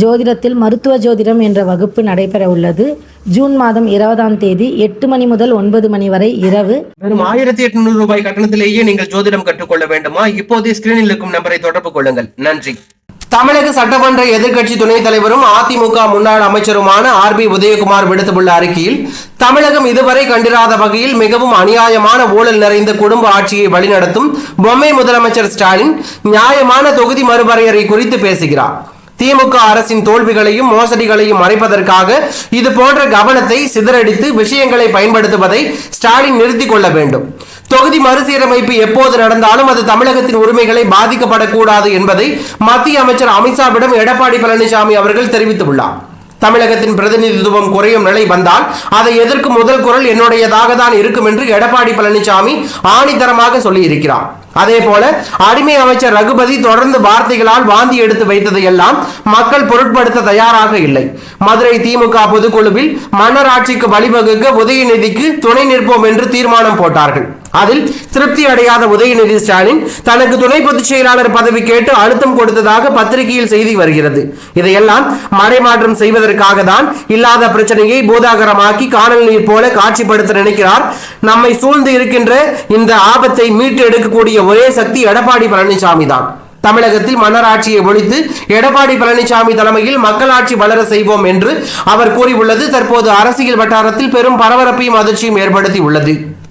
ஜோதிடத்தில் மருத்துவ ஜோதிடம் என்ற வகுப்பு நடைபெற உள்ளது ஜூன் மாதம் இருபதாம் தேதி எட்டு மணி முதல் ஒன்பது மணி வரை இரவு. வெறும் ஆயிரத்தி எட்நூறு ரூபாய் கட்டணத்திலேயே நீங்கள் ஜோதிடம் கற்றுக்கொள்ள வேண்டுமா? இப்போதே ஸ்கிரீனில் இருக்கும் நம்பரை தொடர்பு கொள்ளுங்கள். நன்றி. தமிழக சட்டமன்ற எதிர்க்கட்சி துணைத் தலைவரும் அதிமுக முன்னாள் அமைச்சருமான ஆர் பி உதயகுமார் விடுத்துள்ள அறிக்கையில் தமிழகம் இதுவரை கண்டிராத வகையில் மிகவும் அநியாயமான ஊழல் நிறைந்த குடும்ப ஆட்சியை வழிநடத்தும் பொம்மை முதலமைச்சர் ஸ்டாலின் நியாயமான தொகுதி மறுவரையறை குறித்து பேசுகிறார். திமுக அரசின் தோல்விகளையும் மோசடிகளையும் மறைப்பதற்காக இது போன்ற கவனத்தை சிதறடித்து விஷயங்களை பயன்படுத்துவதை ஸ்டாலின் நிறுத்திக் கொள்ள வேண்டும். தொகுதி மறுசீரமைப்பு எப்போது நடந்தாலும் அது தமிழகத்தின் உரிமைகளை பாதிக்கப்படக்கூடாது என்பதை மத்திய அமைச்சர் அமித்ஷாவிடம் எடப்பாடி பழனிசாமி அவர்கள் தெரிவித்துள்ளார். தமிழகத்தின் பிரதிநிதித்துவம் குறையும் நிலை வந்தால் அதை எதிர்க்கும் முதல் குரல் என்னுடையதாக தான் இருக்கும் என்று எடப்பாடி பழனிசாமி ஆணித்தரமாக சொல்லியிருக்கிறார். அதே போல அடிமை அமைச்சர் ரகுபதி தொடர்ந்து வார்த்தைகளால் வாந்தி எடுத்து வைத்ததையெல்லாம் மக்கள் பொருட்படுத்த தயாராக இல்லை. மதுரை திமுக பொதுக்குழுவில் மன்னராட்சிக்கு வழிவகுக்க உதயநிதிக்கு துணை நிற்போம் என்று தீர்மானம் போட்டார்கள். அதில் திருப்தி அடையாத உதயநிதி ஸ்டாலின் தனக்கு துணை பொதுச் செயலாளர் பதவி கேட்டு அழுத்தம் கொடுத்ததாக பத்திரிகையில் செய்தி வருகிறது. இதையெல்லாம் மறைமாற்றம் செய்வதற்காக தான் இல்லாத பிரச்சனையை பூதாகரமாக்கி காணல் நீர் போல காட்சிப்படுத்த நினைக்கிறார். நம்மை சூழ்ந்து இருக்கின்ற இந்த ஆபத்தை மீட்டு எடுக்கக்கூடிய ஒரே சக்தி எடப்பாடி பழனிசாமி தான். தமிழகத்தில் மன்னராட்சியை ஒழித்து எடப்பாடி பழனிசாமி தலைமையில் மக்களாட்சி வளர செய்வோம் என்று அவர் கூறியுள்ளது. தற்போது அரசியல் வட்டாரத்தில் பெரும் பரபரப்பையும் அதிர்ச்சியும் ஏற்படுத்தி உள்ளது